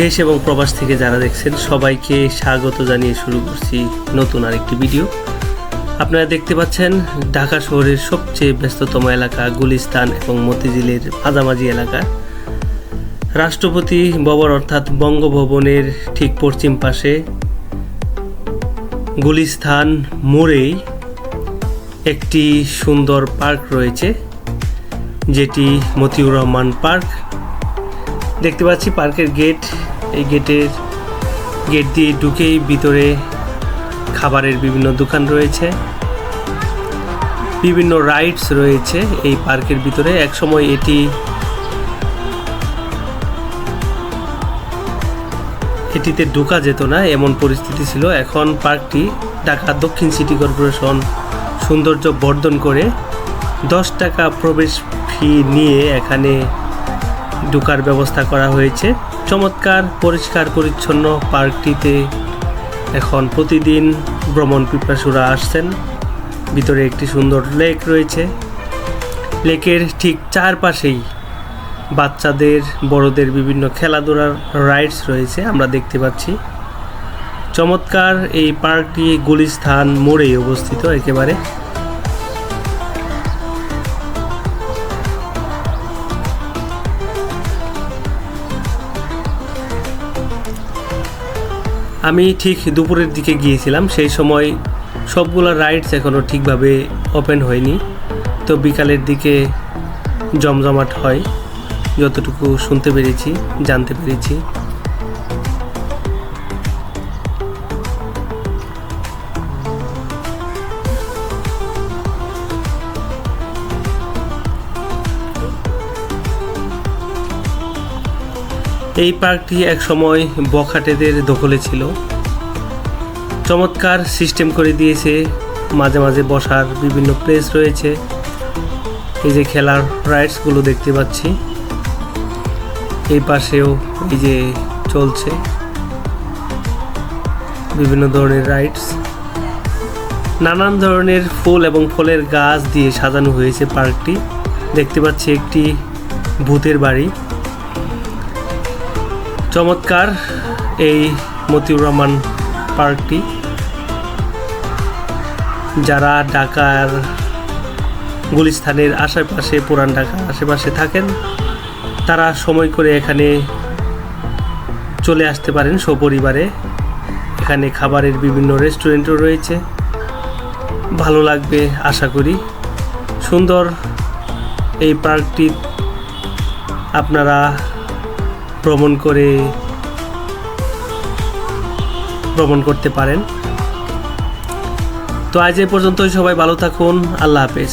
দেশ এবং প্রবাস থেকে যারা দেখছেন, সবাইকে স্বাগত জানিয়ে শুরু করছি নতুন আরেকটি ভিডিও। আপনারা দেখতে পাচ্ছেন, ঢাকা শহরের সবচেয়ে ব্যস্ততম এলাকা গুলিস্তান এবং মতিঝিলের মাঝামাঝি এলাকা। রাষ্ট্রপতি ভবন অর্থাৎ বঙ্গভবনের ঠিক পশ্চিম পাশে গুলিস্তান মোড়েই একটি সুন্দর পার্ক রয়েছে, যেটি মতিউর রহমান পার্ক। দেখতে পাচ্ছি পার্কের গেট এই গেটের গেট দিয়ে ঢুকেই ভিতরে খাবারের বিভিন্ন দোকান রয়েছে। বিভিন্ন রাইডস রয়েছে এই পার্কের ভিতরে। একসময় এটি এটিতে ঢোকা যেত না, এমন পরিস্থিতি ছিল। এখন পার্কটি ঢাকা দক্ষিণ সিটি কর্পোরেশন সৌন্দর্য বর্ধন করে দশ টাকা প্রবেশ ফি নিয়ে এখানে ঢোকার ব্যবস্থা করা হয়েছে। চমৎকার, পরিষ্কার, পরিচ্ছন্ন পার্কটিতে এখন প্রতিদিন ভ্রমণ পিপাসুরা আসছেন। ভিতরে একটি সুন্দর লেক রয়েছে। লেকের ঠিক চারপাশেই বাচ্চাদের, বড়দের বিভিন্ন খেলাধুলার রাইডস রয়েছে, আমরা দেখতে পাচ্ছি। চমৎকার এই পার্কটি গুলিস্থান মোড়েই অবস্থিত একেবারে। আমি ঠিক দুপুরের দিকে গিয়েছিলাম, সেই সময় সবগুলো রাইডস এখনও ঠিকভাবে ওপেন হয়নি। তো বিকালের দিকে জমজমাট হয়, যতটুকু শুনতে পেরেছি, জানতে পেরেছি। এই পার্কটি একসময় বখাটেদের দখলে ছিল। চমৎকার সিস্টেম করে দিয়েছে। মাঝে মাঝে বসার বিভিন্ন প্লেস রয়েছে। এই যে খেলার রাইডসগুলো দেখতে পাচ্ছি। এই পাশেও এই যে চলছে। বিভিন্ন ধরনের রাইডস নানান ধরনের ফুল এবং ফলের গাছ দিয়ে সাজানো হয়েছে পার্কটি। দেখতে পাচ্ছি একটি ভূতের বাড়ি। চমৎকার এই মতিউর রহমান পার্কটি। যারা ঢাকার গুলিস্থানের আশেপাশে, পুরান ঢাকার আশেপাশে থাকেন, তারা সময় করে এখানে চলে আসতে পারেন সপরিবারে। এখানে খাবারের বিভিন্ন রেস্টুরেন্টও রয়েছে। ভালো লাগবে, আশা করি। সুন্দর এই পার্কটি আপনারা ভ্রমণ করে ভ্রমণ করতে পারেন। তো আজ এ পর্যন্তই সবাই ভালো থাকুন। আল্লাহ হাফেজ।